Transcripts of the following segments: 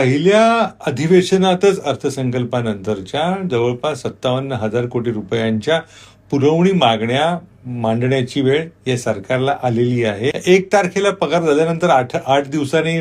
पहिल्या अधिवेशनातच अर्थसंकल्पानंतरच्या जवळपास सत्तावन्न हजार कोटी रुपयांच्या पुरवणी मागण्या मांडण्याची वेळ या सरकारला आलेली आहे. एक तारखेला पगार झाल्यानंतर आठ आठ दिवसांनी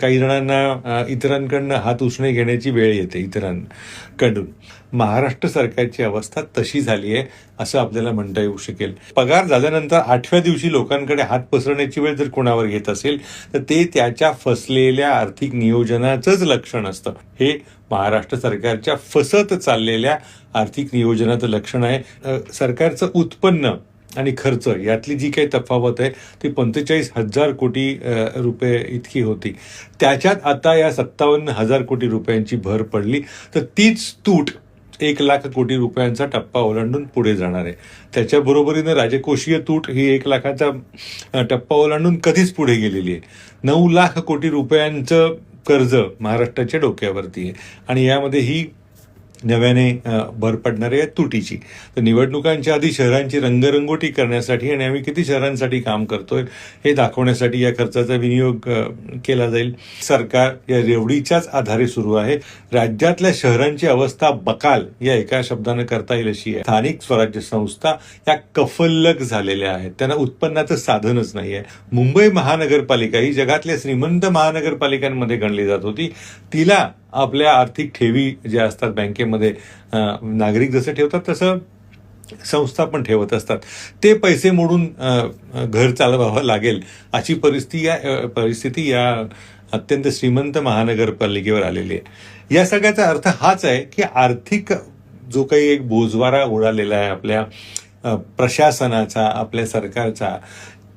काही जणांना इतरांकडनं हात उसणे घेण्याची वेळ येते इतरांकडून. महाराष्ट्र सरकारची अवस्था तशी झाली आहे असं आपल्याला म्हणता येऊ शकेल. पगार झाल्यानंतर आठव्या दिवशी लोकांकडे हात पसरण्याची वेळ जर कोणावर घेत असेल तर ते त्याच्या फसलेल्या आर्थिक नियोजनाचंच लक्षण असतं. हे महाराष्ट्र सरकारच्या फसत चाललेल्या आर्थिक नियोजनाचं लक्षण आहे. सरकारचं उत्पन्न आणि खर्च यातली जी काही तफावत आहे ती पंचेचाळीस हजार कोटी रुपये इतकी होती. त्याच्यात आता या सत्तावन्न हजार कोटी रुपयांची भर पडली. तर तीच तूट एक लाख कोटी रुपयांचा टप्पा ओलांडून पुढे जाणार आहे. त्याच्या बरोबरीने राजकोषीय तूट ही एक लाखाचा टप्पा ओलांडून कधीच पुढे गेलेली आहे. नऊ लाख कोटी रुपयांचं कर्ज महाराष्ट्राच्या डोक्यावरती आहे. आणि यामध्ये ही नव्याने भर पडणारे आहेत तुटीची. तर निवडणुकांच्या आधी शहरांची रंगरंगोटी करण्यासाठी आणि आम्ही किती शहरांसाठी काम करतोय हे दाखवण्यासाठी या खर्चाचा विनियोग केला जाईल. सरकार या रेवडीच्याच आधारे सुरू आहे. राज्यातल्या शहरांची अवस्था बकाल या एका शब्दानं करता येईल अशी आहे. स्थानिक स्वराज्य संस्था या कफल्लक झालेल्या आहेत. त्यांना उत्पन्नाचं साधनच नाही आहे मुंबई महानगरपालिका ही जगातल्या श्रीमंत महानगरपालिकांमध्ये गणली जात होती. तिला आपल्या आर्थिक ठेवी ज्या असतात बँकेमध्ये नागरिक जसं ठेवतात तसं संस्था पण ठेवत असतात. ते पैसे मोडून घर चालवावं लागेल अशी परिस्थिती या परिस्थिती या अत्यंत श्रीमंत महानगरपालिकेवर आलेली आहे. या सगळ्याचा अर्थ हाच आहे की आर्थिक जो काही एक बोजवारा उडालेला आहे आपल्या प्रशासनाचा आपल्या सरकारचा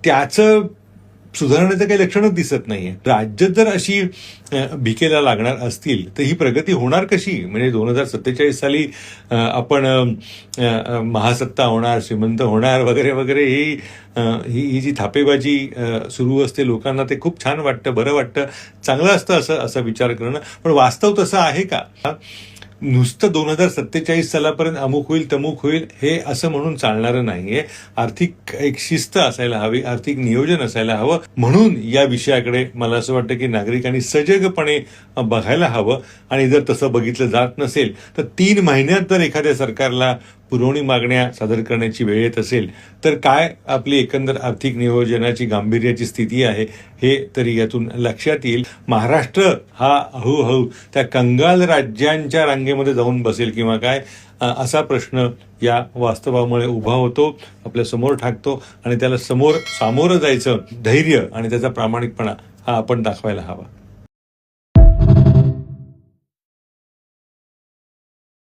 त्याचं सुधारण्याचं काही लक्षणच दिसत नाहीये. राज्यात जर अशी भिकेला लागणार असतील तर ही प्रगती होणार कशी? म्हणजे दोन हजार सत्तेचाळीस साली आपण महासत्ता होणार श्रीमंत होणार वगैरे वगैरे ही ही ही जी थापेबाजी सुरू असते लोकांना ते खूप छान वाटतं बरं वाटतं चांगलं असतं असं असा विचार करणं. पण वास्तव तसं आहे का? नुसतं दोन हजार सत्तेचाळीस सालापर्यंत अमुक होईल तमुक होईल हे असं म्हणून चालणारं नाहीये. आर्थिक एक शिस्त असायला हवी आर्थिक नियोजन असायला हवं. म्हणून या विषयाकडे मला असं वाटतं की नागरिकांनी सजगपणे बघायला हवं. आणि जर तसं बघितलं जात नसेल तर तीन महिन्यात जर एखाद्या सरकारला पुरवणी मागण्या सादर करण्याची वेळ येत असेल तर काय आपली एकंदर आर्थिक नियोजनाची गांभीर्याची स्थिती आहे हे तरी यातून लक्षात येईल. महाराष्ट्र हा हळूहळू त्या कंगाल राज्यांच्या रांगेमध्ये जाऊन बसेल किंवा काय असा प्रश्न या वास्तवामुळे उभा होतो आपल्यासमोर ठाकतो आणि त्याला समोर सामोरं जायचं धैर्य आणि त्याचा प्रामाणिकपणा हा आपण दाखवायला हवा.